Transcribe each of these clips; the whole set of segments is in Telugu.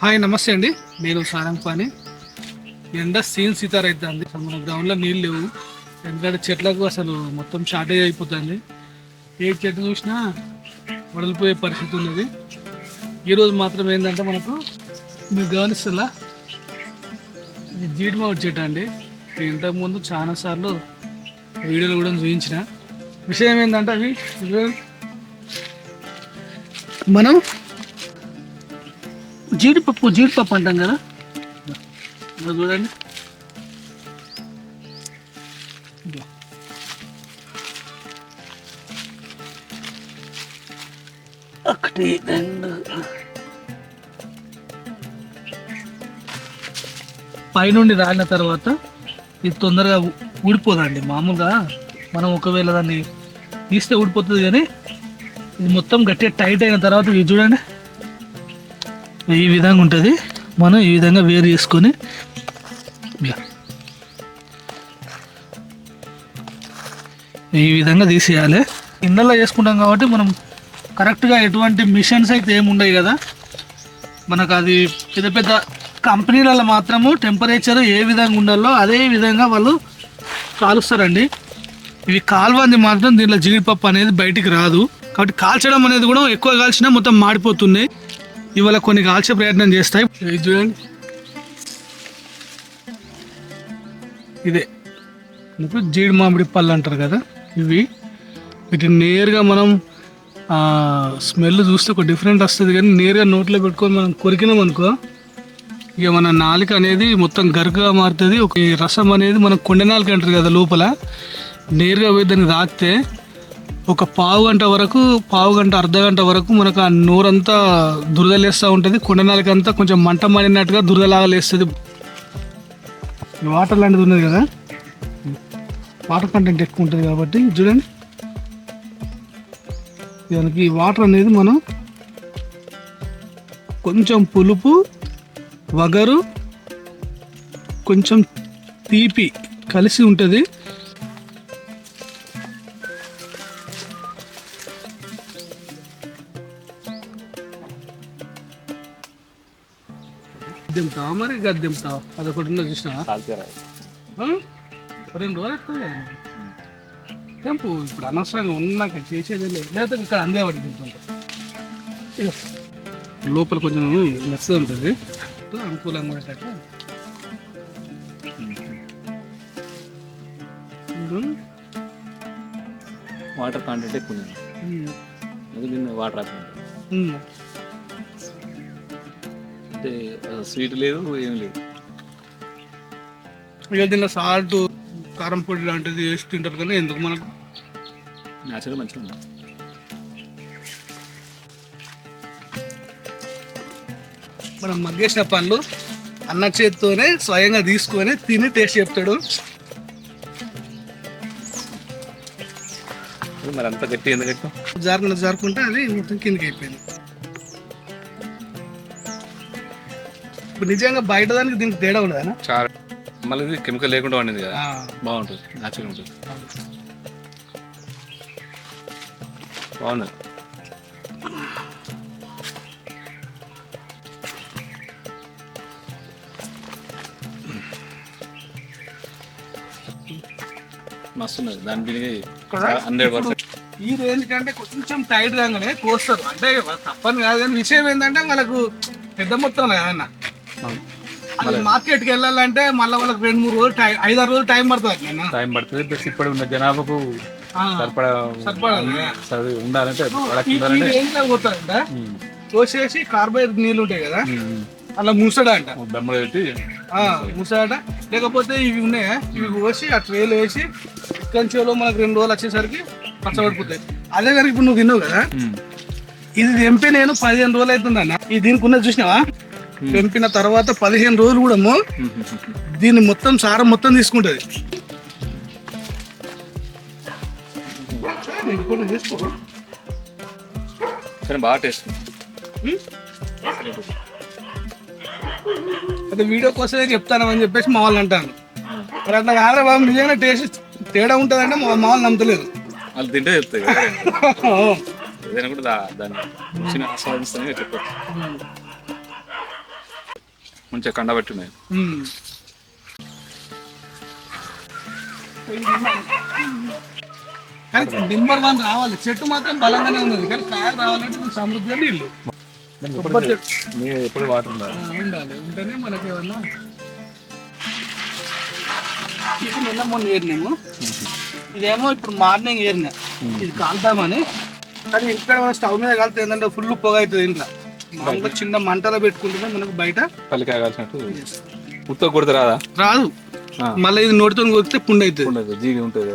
హాయ్ నమస్తే అండి. నేను సారంపాని ఎండ సీన్ సీతారైతుంది అసలు మన గ్రౌండ్లో నీళ్ళు లేవు. ఎందుకంటే చెట్లకు అసలు మొత్తం షార్టేజ్ అయిపోతుంది. ఏ చెట్టు చూసినా వడలిపోయే పరిస్థితి ఉన్నది. ఈరోజు మాత్రం ఏంటంటే మనకు మీరు గమనిస్తున్నా ఇది జీడిమావిడి చెట్టు అండి. ఇంతకుముందు చాలా సార్లు వీడియోలు కూడా చూపించిన. విషయం ఏంటంటే అవి మనం జీడిపప్పు జీడిపప్పు అంటాం కదా. చూడండి. ఒకటి రెండు. పైనుండి రాలిన తర్వాత ఇది తొందరగా ఊడిపోదండి. మామూలుగా మనం ఒకవేళ దాన్ని తీస్తే ఊడిపోతుంది కానీ ఇది మొత్తం గట్టిగా టైట్ అయిన తర్వాత ఇది చూడండి. ఈ విధంగా ఉంటుంది. మనం ఈ విధంగా వేరు చేసుకొని ఈ విధంగా తీసేయాలి. ఇందులో చేసుకుంటాం కాబట్టి మనం కరెక్ట్గా ఎటువంటి మిషన్స్ అయితే ఏమి ఉండవు కదా. మనకు అది పెద్ద పెద్ద కంపెనీలలో మాత్రము టెంపరేచర్ ఏ విధంగా ఉండాలో అదే విధంగా వాళ్ళు కాలుస్తారండి. ఇవి కాల్వంది మాత్రం దీంట్లో జీడిపప్పు అనేది బయటికి రాదు. కాబట్టి కాల్చడం అనేది కూడా ఎక్కువ కాల్చినా మొత్తం మాడిపోతుంది. ఇవాళ కొన్ని కాల్చే ప్రయత్నం చేస్తాయి. ఇది చూడండి ఇదే. ఇప్పుడు జీడి మామిడి పళ్ళు అంటారు కదా ఇవి. వీటిని నేరుగా మనం స్మెల్ చూస్తే ఒక డిఫరెంట్ వస్తుంది కానీ నేరుగా నోట్లో పెట్టుకొని మనం కొరికినాం అనుకో ఇక మన నాలుక అనేది మొత్తం గరుకుగా మారుతుంది. ఒక రసం అనేది మనం కొండ నాలుక అంటారు కదా లోపల నేరుగా పోయి దాన్ని తాకితే ఒక పావు గంట వరకు పావు గంట అర్ధ గంట వరకు మనకు ఆ నోరంతా దురదలేస్తూ ఉంటుంది. కొండ కొంచెం మంట మాడినట్టుగా దురదలాగా లేస్తుంది. వాటర్ లాంటిది ఉన్నది కదా? వాటర్ కంటెంట్ ఎక్కువ ఉంటుంది కాబట్టి చూడండి. దానికి వాటర్ అనేది మనం కొంచెం పులుపు వగరు కొంచెం తీపి కలిసి ఉంటుంది. దింపుతావా మరి? గది దింపుతావా అదొకటి ఉన్నది చూసినావా ఆ? రెండు రోజులు ఎక్కువ. తెంపు ఇప్పుడు అనవసరంగా ఉన్నాక చేసేది లేదు. లేకపోతే ఇక్కడ అందేవాడి ఇగో. లోపల కొంచెం మెస్స ఉంటుంది. అనుకూలంగా ఉండేటట్టు. వాటర్ కాంటెంట్ ఎక్కువ అది వాటర్. అంటే స్వీట్ లేదు ఏం లేదు. ఇక దీనిలో సాల్ట్ కారం పొడి లాంటిది వేసి తింటారు కానీ ఎందుకు మనకు? న్యాచురల్ మంచిగా ఉంది? మనం మగ్గేసిన పండ్లు అన్న చేతితోనే స్వయంగా తీసుకొని తిని టేస్ట్ చెప్తాడు. మరి అంత గట్టి ఎందుకు జారుకుంటూ జారుకుంటే అది మొత్తం కిందకి అయిపోయింది. నిజంగా బయట దానికి దీనికి తేడా ఉండదా చాలా. మళ్ళీ ఇది కెమికల్ లేకుండా వండింది కదా. బాగుంటుంది. న్యాచురల్ ఉంటుంది. బాగుంది. మస్తు ఉన్నది. దాని హండ్రెడ్ పర్సెంట్. ఈ రేంజ్ కంటే కొంచెం టైట్ రాగానే కోస్తారు. అంటే తప్పని కాదు కానీ విషయం ఏంటంటే వాళ్ళకు పెద్ద మొత్తం కదన్న అది మార్కెట్కి వెళ్ళాలంటే మళ్ళీ వాళ్ళకి రెండు మూడు రోజులు టైం ఐదారు రోజులు టైం పడుతుంది టైం పడుతుంది. ప్లస్ ఇప్పుడు ఉన్న జనాభాకు సరిపడా ఉండాలంటే పోతారంట? కోసేసి కార్బైడ్ నీళ్ళు ఉంటాయి కదా? అలా మూసడా అంట. ముసాట లేకపోతే ఇవి ఉన్నాయా? ఇవి కోసి ఆ ట్రేలు వేసి కంచెలో మనకు రెండు రోజులు వచ్చేసరికి పచ్చబడిపోతాయి. అదే కనుక ఇప్పుడు నువ్వు తిన్నావు కదా? ఇది తెంపి నేను పదిహేను రోజులు అవుతుంది అన్న ఇది దీనికి ఉన్నది చూసినావా? తెంపిన తర్వాత పదిహేను రోజులు కూడా దీన్ని మొత్తం సారం మొత్తం తీసుకుంటది. కానీ బాగా టేస్ట్. అదే వీడియో కోసమే చెప్తాను అని చెప్పేసి మా వాళ్ళు అంటాను మరి అట్లా కాదురా బాబు నిజంగా టేస్ట్ తేడా ఉంటుందంటే మా వాళ్ళు నమ్మతలేదు వాళ్ళు తింటే చెప్తాయి కదా. ఏదైనా కూడా దాన్ని ఆస్వాదిస్తానే చెప్పచ్చు. ఉమ్. కానీ నెంబర్ వన్ రావాలి. చెట్టు మాత్రం బలంగానే ఉన్నది. కానీ కాయ రావాలంటే కొంచెం సమృద్ధిగా నీళ్ళు. కొబ్బరి చెట్టు. ఎప్పుడు వాటర్ ఉండాలి? ఉంటేనే మనకి ఏమన్నా ఇది నిన్న మొన్న ఏరినాము. ఇదేమో ఇప్పుడు మార్నింగ్ ఏరినా. ఇది కాలుతామని. కానీ ఇక్కడ మన స్టవ్ మీద కాలితే ఏంటంటే ఫుల్ పొగ అవుతుంది ఇంట్లో. మామూలుగా చిన్న మంటలో పెట్టుకుంటేనే మనకు బయట ఉత్త కొడితే రాదా? రాదు. మళ్ళీ ఇది నోటితో కొడితే పుండు అవుతుంది. జీడి ఉంటుంది.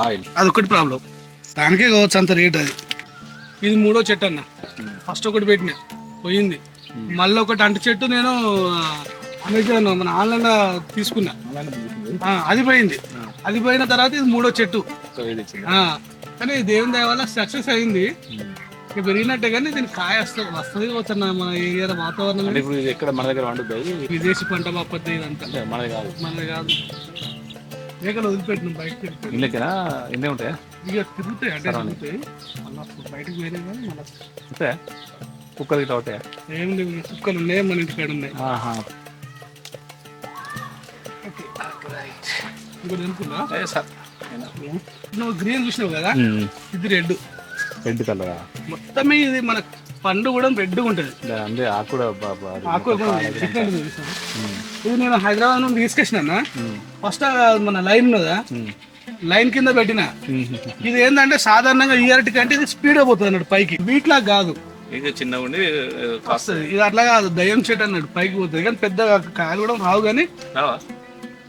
ఆయిల్. అదొకటి ప్రాబ్లం. దానికే కావచ్చు అంత రేట్ అది. ఇది మూడో చెట్టు అన్న. ఫస్ట్ ఒకటి పెట్టిన. పోయింది. మళ్ళీ ఒకటి అంటు చెట్టు నేను అమెజాన్ మన ఆన్లైన్లో తీసుకున్నా. అది పోయింది. అది పోయిన తర్వాత ఇది మూడో చెట్టు. కానీ దేవుని దయ వల్ల సక్సెస్ అయింది. ఇక పెరిగినట్టే కానీ దీనికి కాయ వస్తుంది వస్తుంది పోతున్నా మన ఏరియా వాతావరణం. అంటే ఇప్పుడు ఇది ఎక్కడ మన దగ్గర వండుతుంది విదేశీ పంట బాపత్తి ఇదంతా. అంటే మనది కాదు. మనది కాదు. మేకలు వదిలిపెట్టినాం వెళ్ళిపోయి ఇళ్ళకేనా? ఇన్నే ఉంటాయా? ఇక తిరుగుతాయి అంటే తిరుగుతాయి. మళ్ళీ బయటకు పోయినాయి కానీ మళ్ళీ కుక్కలు ఇట్లా ఉంటాయా ఏం లేవు కుక్కలు ఉన్నాయి మన ఇంటికాడ ఉన్నాయి. ఆహా. ఇంకోటి అనుకున్నా? ఏ సార్. నువ్వు గ్రీన్ చూసినావు కదా? ఇది రెడ్. రెడ్ కలరా? మొత్తమే ఇది మన పండు కూడా రెడ్గా ఉంటుంది. అంటే ఆకు కూడా ఆకు ఇది నేను హైదరాబాద్ నుండి తీసుకొచ్చిన ఫస్ట్ మన లైన్ ఉన్నదా? లైన్ కింద పెట్టిన. ఇది ఏంటంటే సాధారణంగా ఇయర్టి కంటే ఇది స్పీడ్ పోతుంది అన్నాడు పైకి. వీటిలా కాదు. ఇది చిన్నగా ఉండి వస్తుంది. ఇది అట్లా కాదు. దయ్యం చెట్టు అన్నాడు పైకి పోతుంది. కానీ పెద్ద కాయలు కూడా రావు కానీ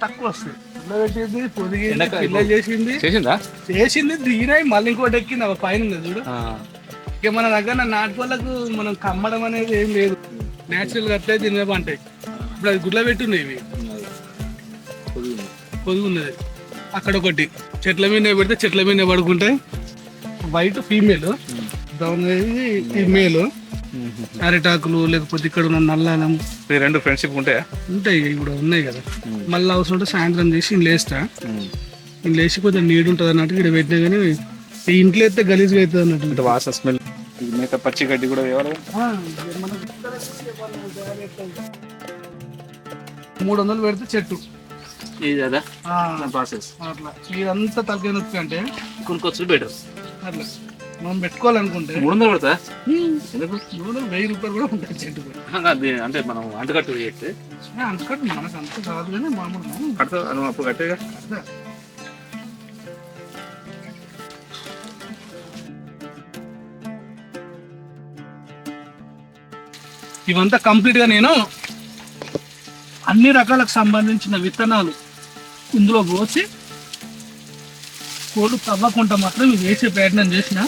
తక్కువ వస్తుంది. పెట్టింది పొదిగింది పిల్ల చేసింది. చేసిందా? చేసింది దిగినాయి మళ్ళీ ఇంకోటి ఎక్కింది అవి పైన ఉంది చూడు. ఇక మన దగ్గర నాటుకోళ్ళకు మనం కమ్మడం అనేది ఏం లేదు. నేచురల్గా అట్లే తినే పంటాయి. ఇప్పుడు అది గుడ్ల పెట్టున్నాయి ఇవి. పొదుగు ఉన్నది అక్కడ ఒకటి. చెట్ల మీద పెడితే చెట్ల మీద పడుకుంటాయి. వైట్ ఫీమేల్ బ్రౌన్ అనేది మేల్ అరిటాకులు లేకపోతే ఇక్కడ ఉన్న నల్లాలం ఈ రెండు ఫ్రెండ్షిప్ ఉంటాయా? ఉంటాయి ఇప్పుడు ఉన్నాయి కదా. మళ్ళీ అవసరం ఉంటే సాయంత్రం చేసి ఇంట్లో వేస్తా ఇంట్లో వేసి కొంచెం నీడు ఉంటుంది అన్నట్టు ఇక్కడ పెట్టినా కానీ ఈ ఇంట్లో అయితే గలీజ్గా అవుతుంది అన్నట్టు. వాసన స్మెల్ మేక పచ్చి గడ్డి కూడా మన మూడు వందలు పెడితే చెట్టు. ఇది ప్రాసెస్ అట్లా. ఇదంతా తలకాయ నొప్పి అంటే కొనుక్కొచ్చు బెటర్. అట్లా. మనం పెట్టుకోవాలనుకుంటే మూడు వందలు పడతా? ఎందుకు? నూనె వెయ్యి రూపాయలు కూడా ఉంటాయి చెట్టు అంటే మనం అంటుకట్టు చేస్తే అంతకట్టు మనకు అంత కాదు కానీ మామూలు కడతా అప్పుడు కట్టేగా? ఇవంతా కంప్లీట్గా నేను అన్ని రకాలకు సంబంధించిన విత్తనాలు ఇందులో పోసి కోళ్ళు తవ్వకుండా మాత్రం వేసే ప్రయత్నం చేసిన.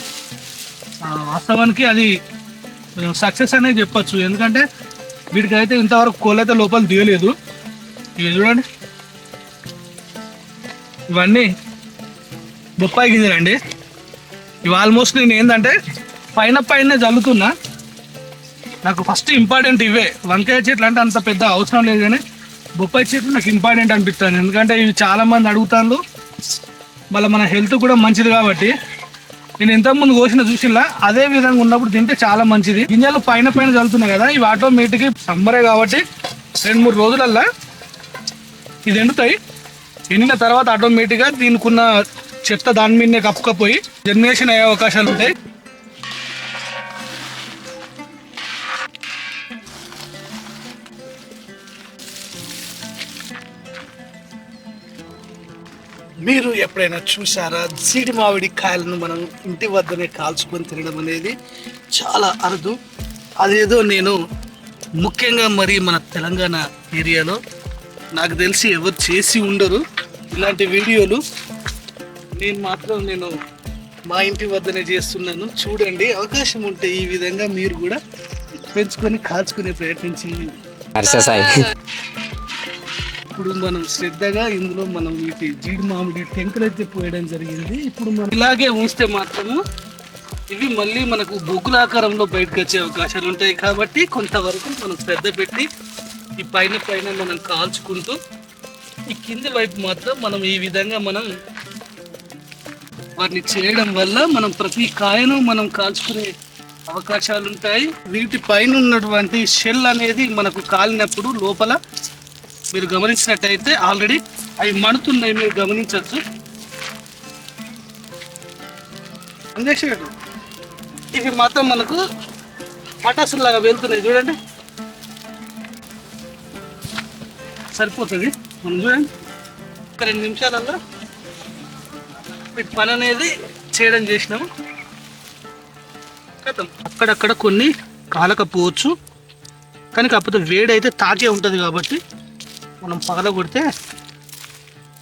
వాస్తవానికి అది సక్సెస్ అనే చెప్పచ్చు. ఎందుకంటే వీటికైతే ఇంతవరకు కోళ్ళు అయితే లోపల దిగలేదు ఇవి చూడండి. ఇవన్నీ బొప్పాయి గింజలండి ఇవి ఆల్మోస్ట్ నేను ఏంటంటే పైన పైన చల్లుతున్నా నాకు ఫస్ట్ ఇంపార్టెంట్ ఇవే. వంకాయ చెట్లు అంటే అంత పెద్ద అవసరం లేదు కానీ బొప్పాయి చెట్లు నాకు ఇంపార్టెంట్ అనిపిస్తాను. ఎందుకంటే ఇవి చాలా మంది అడుగుతాను మళ్ళీ మన హెల్త్ కూడా మంచిది కాబట్టి నేను ఇంతకుముందు కోసిన చూసినా అదే విధంగా ఉన్నప్పుడు తింటే చాలా మంచిది. గింజలు పైన పైన చల్లుతున్నాయి కదా ఇవి ఆటోమేటిక్ సమ్మరే కాబట్టి రెండు మూడు రోజులల్లా ఇది ఎండుతాయి. ఎండిన తర్వాత ఆటోమేటిక్గా దీనికున్న చెత్త దాని మీదనే కప్పుకపోయి జర్మినేషన్ అయ్యే అవకాశాలు ఉంటాయి మీరు ఎప్పుడైనా చూసారా జీడి మామిడి కాయలను మనం ఇంటి వద్దనే కాల్చుకొని తినడం అనేది చాలా అరుదు. అదేదో నేను ముఖ్యంగా మరి మన తెలంగాణ ఏరియాలో నాకు తెలిసి ఎవరు చేసి ఉండరు. ఇలాంటి వీడియోలు నేను మాత్రం నేను మా ఇంటి వద్దనే చేస్తున్నాను. చూడండి అవకాశం ఉంటే ఈ విధంగా మీరు కూడా పెంచుకొని కాల్చుకునే ప్రయత్నించి ఇప్పుడు మనం శ్రద్ధగా ఇందులో మనం వీటి జీడి మామిడి టెంకలైతే అయితే పోయడం జరిగింది. ఇప్పుడు మనం ఇలాగే ఉంచితే మాత్రము ఇవి మళ్ళీ మనకు బొగ్గులాకారంలో బయటకు వచ్చే అవకాశాలు ఉంటాయి కాబట్టి కొంతవరకు మనం శ్రద్ధ పెట్టి ఈ పైన పైన మనం కాల్చుకుంటూ ఈ కింది వైపు మాత్రం మనం ఈ విధంగా మనం వాటిని చేయడం వల్ల మనం ప్రతి కాయను మనం కాల్చుకునే అవకాశాలు ఉంటాయి. వీటి పైన ఉన్నటువంటి షెల్ అనేది మనకు కాలినప్పుడు లోపల మీరు గమనించినట్టయితే ఆల్రెడీ అవి మణుతున్నాయి మీరు గమనించవచ్చు. అందేశాడు ఇవి మాత్రం మనకు పటాసులాగా వెళ్తున్నాయి. చూడండి. సరిపోతుంది. మనం చూడండి. ఒక రెండు నిమిషాలలో వీటి పని అనేది చేయడం చేసినాము. కదా అక్కడక్కడ కొన్ని కాలకపోవచ్చు. కానీ కాకపోతే వేడి అయితే తాకే ఉంటుంది కాబట్టి మనం పగల కొడితే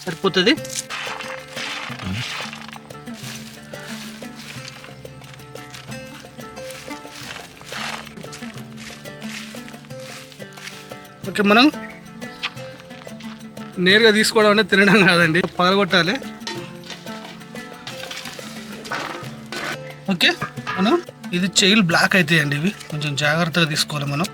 సరిపోతుంది. ఓకే మనం నేరుగా తీసుకోవడం అనేది తినడం కాదండి పగలగొట్టాలి ఓకే మనం ఇది చైల్ బ్లాక్ అవుతాయండి ఇవి. కొంచెం జాగ్రత్తగా తీసుకోవాలి మనం.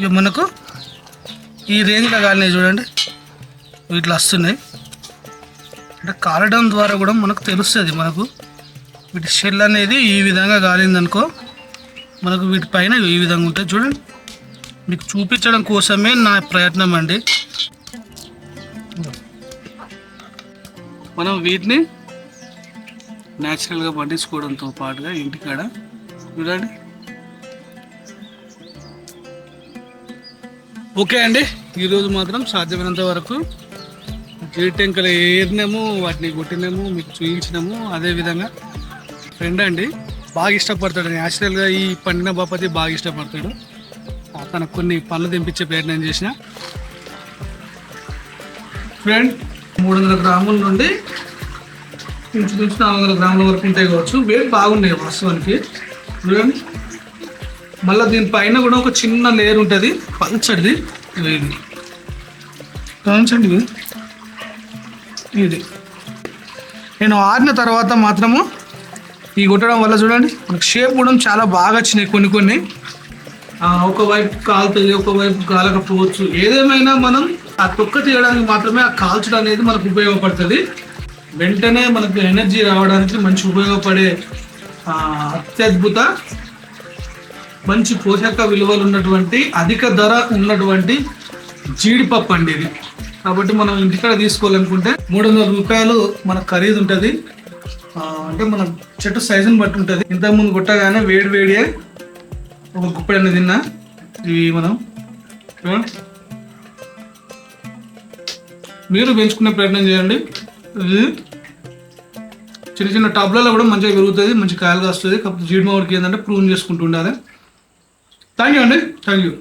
ఇక మనకు ఈ రేంజ్లో కాలినాయి చూడండి. వీటిలో వస్తున్నాయి. అంటే కాలడం ద్వారా కూడా మనకు తెలుస్తుంది మనకు. వీటి షెల్ అనేది ఈ విధంగా కాలిందనుకో మనకు వీటి పైన ఈ విధంగా ఉంటుంది చూడండి. మీకు చూపించడం కోసమే నా ప్రయత్నం అండి. మనం వీటిని న్యాచురల్గా పండించుకోవడంతో పాటుగా ఇంటికాడ చూడండి. ఓకే అండి. ఈరోజు మాత్రం సాధ్యమైనంత వరకు జీటెంకలు ఏరినాము వాటిని కొట్టినాము మీకు చూపించినాము అదేవిధంగా ఫ్రెండ్ అండి బాగా ఇష్టపడతాడు. న్యాచురల్గా ఈ పండిన బాపతి బాగా ఇష్టపడతాడు. తనకు కొన్ని పనులు తెంపించే ప్రయత్నం చేసిన. ఫ్రెండ్ మూడు వందల గ్రాముల నుండి ఇంచుమించు నాలుగు వందల గ్రాముల వరకు ఉంటాయి కావచ్చు. వేడి బాగున్నాయి వాస్తవానికి. చూడండి మళ్ళీ దీని పైన కూడా ఒక చిన్న లేయర్ ఉంటుంది. పల్చడిది ఇది గమనించండి ఇది. ఇది నేను ఆరిన తర్వాత మాత్రము ఈ కొట్టడం వల్ల చూడండి మనకు షేప్ కూడా చాలా బాగా వచ్చినాయి కొన్ని కొన్ని. ఒకవైపు కాలుతుంది ఒకవైపు కాలకపోవచ్చు. ఏదేమైనా మనం ఆ తొక్క తీయడానికి మాత్రమే ఆ కాల్చడం అనేది మనకు ఉపయోగపడుతుంది. వెంటనే మనకు ఎనర్జీ రావడానికి మంచి ఉపయోగపడే అత్యద్భుత మంచి పోషక విలువలు ఉన్నటువంటి అధిక ధర ఉన్నటువంటి జీడిపప్పు అండి ఇది. కాబట్టి మనం ఇంటికాడ తీసుకోవాలనుకుంటే మూడు వందల రూపాయలు మన ఖరీదు ఉంటుంది. అంటే మన చెట్టు సైజుని బట్టి ఉంటుంది. ఇంతకుముందు కొట్టగానే వేడి వేడియే ఒక గుప్పెడన్ని తిన్నా. ఇవి మనం మీరు పెంచుకునే ప్రయత్నం చేయండి. ఇది చిన్న చిన్న టబ్లలో కూడా మంచిగా పెరుగుతుంది మంచి కాయలు కాస్తుంది. కాకపోతే జీడి మామిడికి ఏంటంటే ప్రూన్ చేసుకుంటూ ఉండాలి. தேங்க்யூ அண்ணு தேங்க்யூ